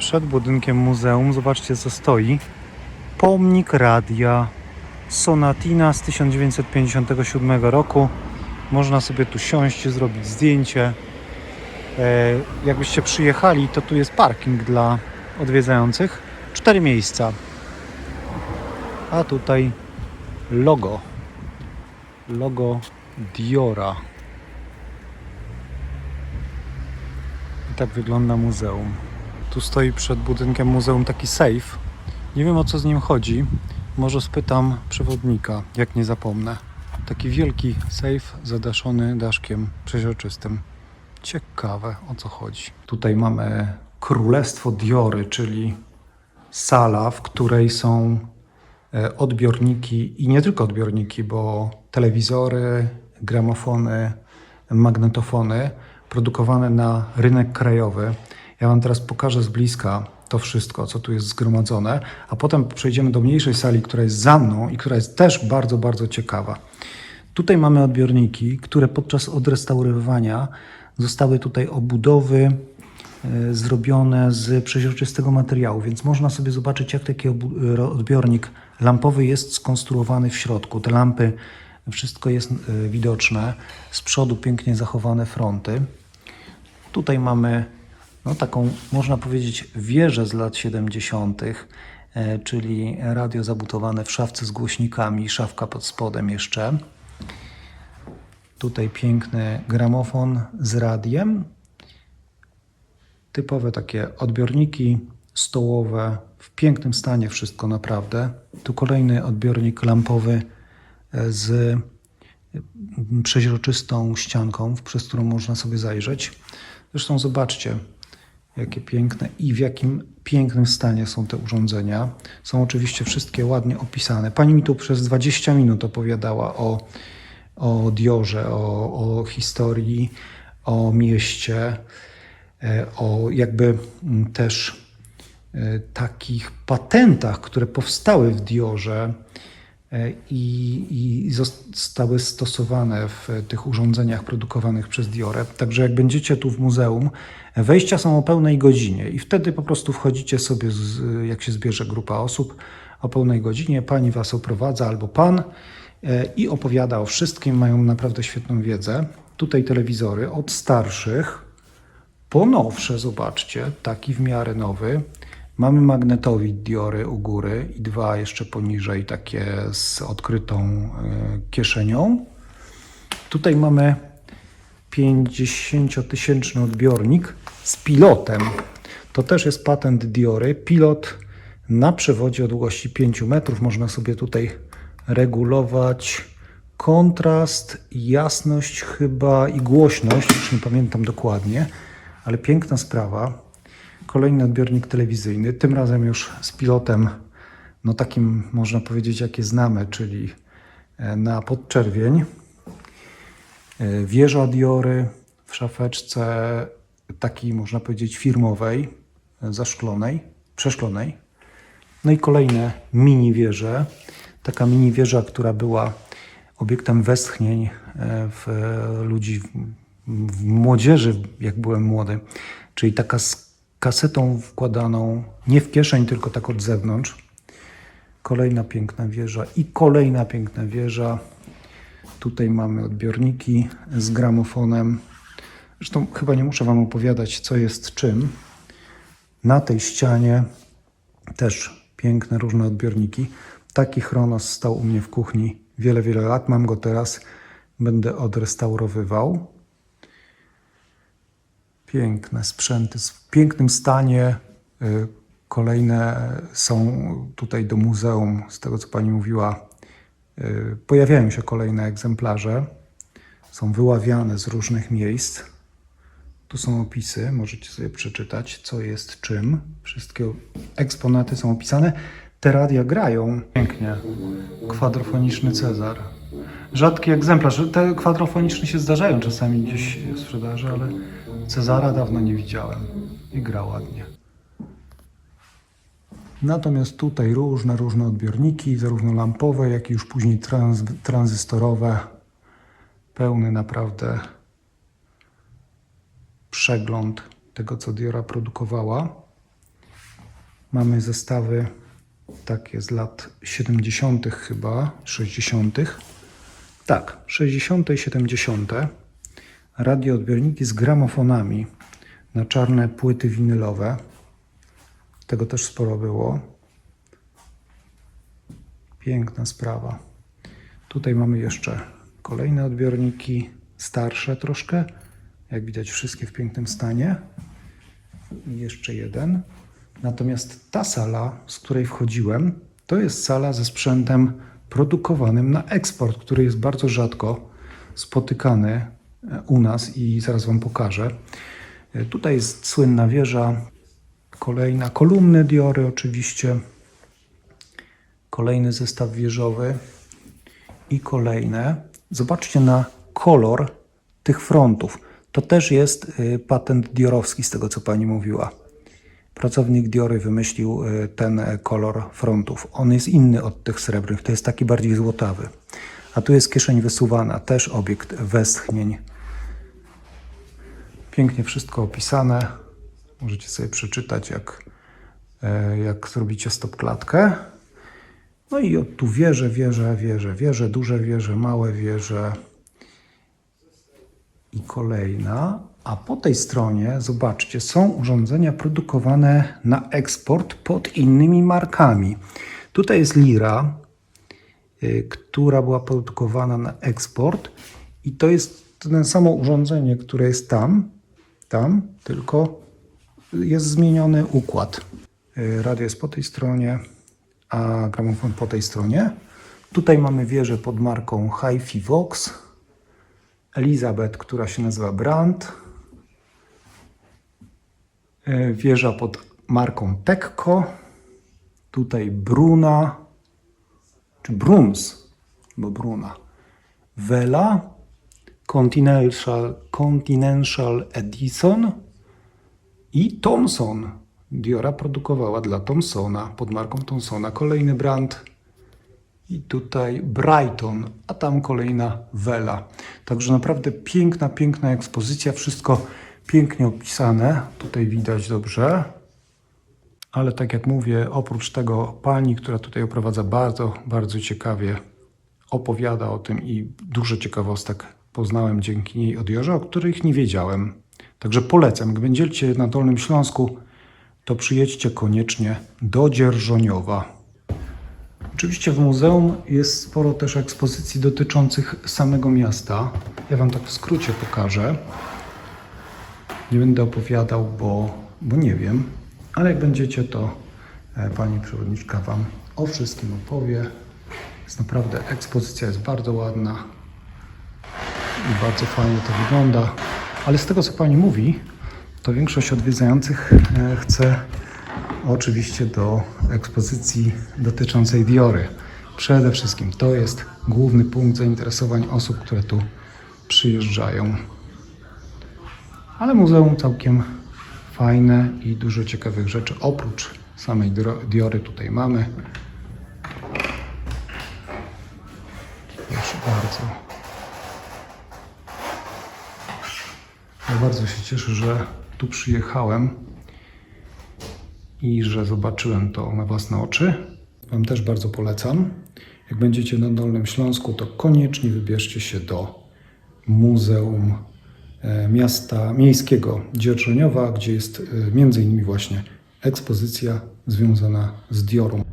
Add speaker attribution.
Speaker 1: Przed budynkiem muzeum, zobaczcie co stoi. Pomnik radia Sonatina z 1957 roku. Można sobie tu siąść, zrobić zdjęcie. E, jakbyście przyjechali, to tu jest parking dla odwiedzających. Cztery miejsca. A tutaj logo. Logo Diora. I tak wygląda muzeum. Tu stoi przed budynkiem muzeum taki safe. Nie wiem o co z nim chodzi. Może spytam przewodnika, jak nie zapomnę. Taki wielki safe zadaszony daszkiem przeźroczystym. Ciekawe o co chodzi. Tutaj mamy Królestwo Diory, czyli sala, w której są e, odbiorniki i nie tylko odbiorniki, bo telewizory, gramofony, magnetofony produkowane na rynek krajowy. Ja Wam teraz pokażę z bliska to wszystko, co tu jest zgromadzone, a potem przejdziemy do mniejszej sali, która jest za mną i która jest też bardzo, bardzo ciekawa. Tutaj mamy odbiorniki, które podczas odrestaurowywania zostały tutaj obudowy e, zrobione z przeźroczystego materiału, więc można sobie zobaczyć, jak taki ro- odbiornik lampowy jest skonstruowany w środku. Te lampy, wszystko jest e, widoczne. Z przodu pięknie zachowane fronty. Tutaj mamy no, taką, można powiedzieć, wieżę z lat 70., e, czyli radio zabutowane w szafce z głośnikami, szafka pod spodem jeszcze. Tutaj piękny gramofon z radiem. Typowe takie odbiorniki stołowe, w pięknym stanie wszystko naprawdę. Tu kolejny odbiornik lampowy e, z przeźroczystą ścianką, przez którą można sobie zajrzeć. Zresztą zobaczcie, jakie piękne i w jakim pięknym stanie są te urządzenia. Są oczywiście wszystkie ładnie opisane. Pani mi tu przez 20 minut opowiadała o, o Diorze, o, o historii, o mieście, e, o jakby mm, też e, takich patentach, które powstały w Diorze i, i zostały stosowane w tych urządzeniach produkowanych przez Diorę. Także jak będziecie tu w muzeum, wejścia są o pełnej godzinie i wtedy po prostu wchodzicie sobie, z, jak się zbierze grupa osób, o pełnej godzinie. Pani was oprowadza albo pan e, i opowiada o wszystkim. Mają naprawdę świetną wiedzę. Tutaj telewizory od starszych po nowsze, zobaczcie, taki w miarę nowy. Mamy magnetowid Diory u góry i dwa jeszcze poniżej, takie z odkrytą e, kieszenią. Tutaj mamy 50-tysięczny odbiornik z pilotem. To też jest patent Diory. Pilot na przewodzie o długości 5 metrów. Można sobie tutaj regulować kontrast, jasność chyba i głośność. Już nie pamiętam dokładnie, ale piękna sprawa. Kolejny odbiornik telewizyjny, tym razem już z pilotem, no takim można powiedzieć, jakie znamy, czyli e, na podczerwień. E, Wieża Diory w szafeczce takiej, można powiedzieć, firmowej, e, zaszklonej, przeszklonej. No i kolejne mini wieże. Taka mini wieża, która była obiektem westchnień w ludzi, w, młodzieży, jak byłem młody. Czyli taka kasetą wkładaną nie w kieszeń, tylko tak od zewnątrz. Kolejna piękna wieża i kolejna piękna wieża. Tutaj mamy odbiorniki z gramofonem. Zresztą chyba nie muszę Wam opowiadać, co jest czym. Na tej ścianie też piękne, różne odbiorniki. Taki Chronos stał u mnie w kuchni wiele, wiele lat. Mam go teraz, będę odrestaurowywał. Piękne sprzęty w pięknym stanie. Y, Kolejne są tutaj do muzeum, z tego co pani mówiła. y, Pojawiają się kolejne egzemplarze. Są wyławiane z różnych miejsc. Tu są opisy, możecie sobie przeczytać, co jest czym. Wszystkie eksponaty są opisane. Te radia grają. Pięknie. Kwadrofoniczny Cezar. Rzadki egzemplarz. Te kwadrofoniczne się zdarzają czasami gdzieś w sprzedaży, ale Cezara dawno nie widziałem. I gra ładnie. Natomiast tutaj różne, różne odbiorniki, zarówno lampowe, jak i już później trans, tranzystorowe. Pełny naprawdę przegląd tego, co Diora produkowała. Mamy zestawy takie z lat 70. chyba, 60. Tak, 60. i 70. Radioodbiorniki z gramofonami na czarne płyty winylowe. Tego też sporo było. Piękna sprawa. Tutaj mamy jeszcze kolejne odbiorniki, starsze troszkę. Jak widać, wszystkie w pięknym stanie. I jeszcze jeden. Natomiast ta sala, z której wchodziłem, to jest sala ze sprzętem produkowanym na eksport, który jest bardzo rzadko spotykany e, u nas i zaraz Wam pokażę. E, Tutaj jest słynna wieża, kolejna kolumny Diory oczywiście, kolejny zestaw wieżowy i kolejne. Zobaczcie na kolor tych frontów. To też jest y, patent diorowski, z tego co pani mówiła. Pracownik Diory wymyślił y, ten y, kolor frontów. On jest inny od tych srebrnych, to jest taki bardziej złotawy. A tu jest kieszeń wysuwana, też obiekt westchnień. Pięknie wszystko opisane. Możecie sobie przeczytać, jak, e, jak zrobicie stopklatkę. No i od tu wieże, wieże, wieże, wieże, duże wieże, małe wieże i kolejna. A po tej stronie, zobaczcie, są urządzenia produkowane na eksport pod innymi markami. Tutaj jest Lira, y, która była produkowana na eksport i to jest to samo urządzenie, które jest tam, tam, tylko jest zmieniony układ. Y, Radio jest po tej stronie, a gramofon po tej stronie. Tutaj mamy wieżę pod marką HiFi Vox, Elizabeth, która się nazywa Brand, wieża pod marką Tekko, tutaj Bruna, czy Bruns, bo Bruna, Vela, Continental, Continental Edison i Thomson. Diora produkowała dla Thomsona pod marką Thomsona kolejny brand i tutaj Brighton, a tam kolejna Vela. Także naprawdę piękna, piękna ekspozycja, wszystko pięknie opisane. Tutaj widać dobrze. Ale tak jak mówię, oprócz tego pani, która tutaj oprowadza bardzo, bardzo ciekawie opowiada o tym i dużo ciekawostek poznałem dzięki niej od Jorza, o których nie wiedziałem. Także polecam, jak będziecie na Dolnym Śląsku, to przyjedźcie koniecznie do Dzierżoniowa. Oczywiście w muzeum jest sporo też ekspozycji dotyczących samego miasta. Ja Wam tak w skrócie pokażę. Nie będę opowiadał, bo, bo nie wiem, ale jak będziecie, to e, pani przewodniczka Wam o wszystkim opowie. Jest naprawdę, ekspozycja jest bardzo ładna i bardzo fajnie to wygląda. Ale z tego, co pani mówi, to większość odwiedzających e, chce oczywiście do ekspozycji dotyczącej Diory. Przede wszystkim to jest główny punkt zainteresowań osób, które tu przyjeżdżają. Ale muzeum całkiem fajne i dużo ciekawych rzeczy. Oprócz samej Diory tutaj mamy. Proszę bardzo. Ja bardzo się cieszę, że tu przyjechałem i że zobaczyłem to na własne oczy. Wam też bardzo polecam. Jak będziecie na Dolnym Śląsku, to koniecznie wybierzcie się do Muzeum Miasta Miejskiego Dzierżoniowa, gdzie jest e, między innymi właśnie ekspozycja związana z Diorą.